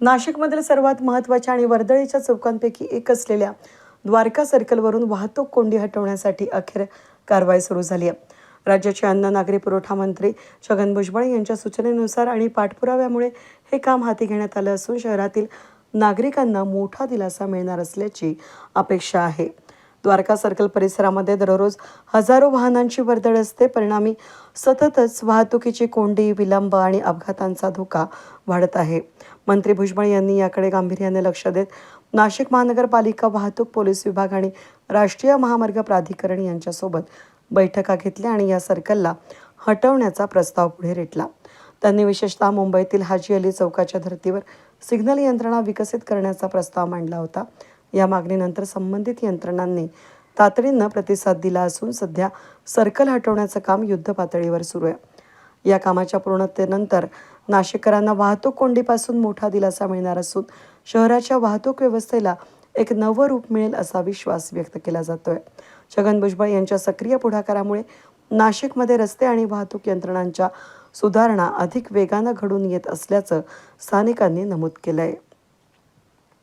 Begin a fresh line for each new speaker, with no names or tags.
नाशिकमधील सर्वात महत्त्वाच्या आणि वर्दळीच्या चौकांपैकी एक असलेल्या द्वारका सर्कलवरून वाहतूक कोंडी हटवण्यासाठी अखेर कारवाई सुरू झाली आहे. राज्याचे अन्न नागरी पुरवठा मंत्री छगन भुजबळ यांच्या सूचनेनुसार आणि पाठपुराव्यामुळे हे काम हाती घेण्यात आलं असून शहरातील नागरिकांना मोठा दिलासा मिळणार असल्याची अपेक्षा आहे. द्वारका सर्कल परिसरामध्ये दररोज हजारो वाहनांची वर्दळ असते. परिणामी सततच वाहतुकीची कोंडी विलंब आणि अपघातांचा धोका वाढत आहे. मंत्री भुजबळ यांनी याकडे गांभीर्याने लक्ष देत नाशिक महानगरपालिका वाहतूक पोलीस विभाग आणि राष्ट्रीय महामार्ग प्राधिकरण यांच्यासोबत बैठका घेतल्या आणि या सर्कलला हटवण्याचा प्रस्ताव पुढे रेटला. त्यांनी विशेषतः मुंबईतील हाजी अली चौकाच्या धर्तीवर सिग्नल यंत्रणा विकसित करण्याचा प्रस्ताव मांडला होता. या मागणीनंतर संबंधित यंत्रणांनी तातडीनं प्रतिसाद दिला असून सध्या सर्कल हटवण्याचं काम युद्ध पातळीवर सुरू आहे. या कामाच्या पूर्णतेनंतर नाशिककरांना वाहतूक कोंडीपासून मोठा दिलासा मिळणार असून शहराच्या वाहतूक व्यवस्थेला एक नवं रूप मिळेल असा विश्वास व्यक्त केला जातोय. छगन भुजबळ यांच्या सक्रिय पुढाकारामुळे नाशिकमध्ये रस्ते आणि वाहतूक यंत्रणांच्या सुधारणा अधिक वेगानं घडून येत असल्याचं स्थानिकांनी नमूद केलं आहे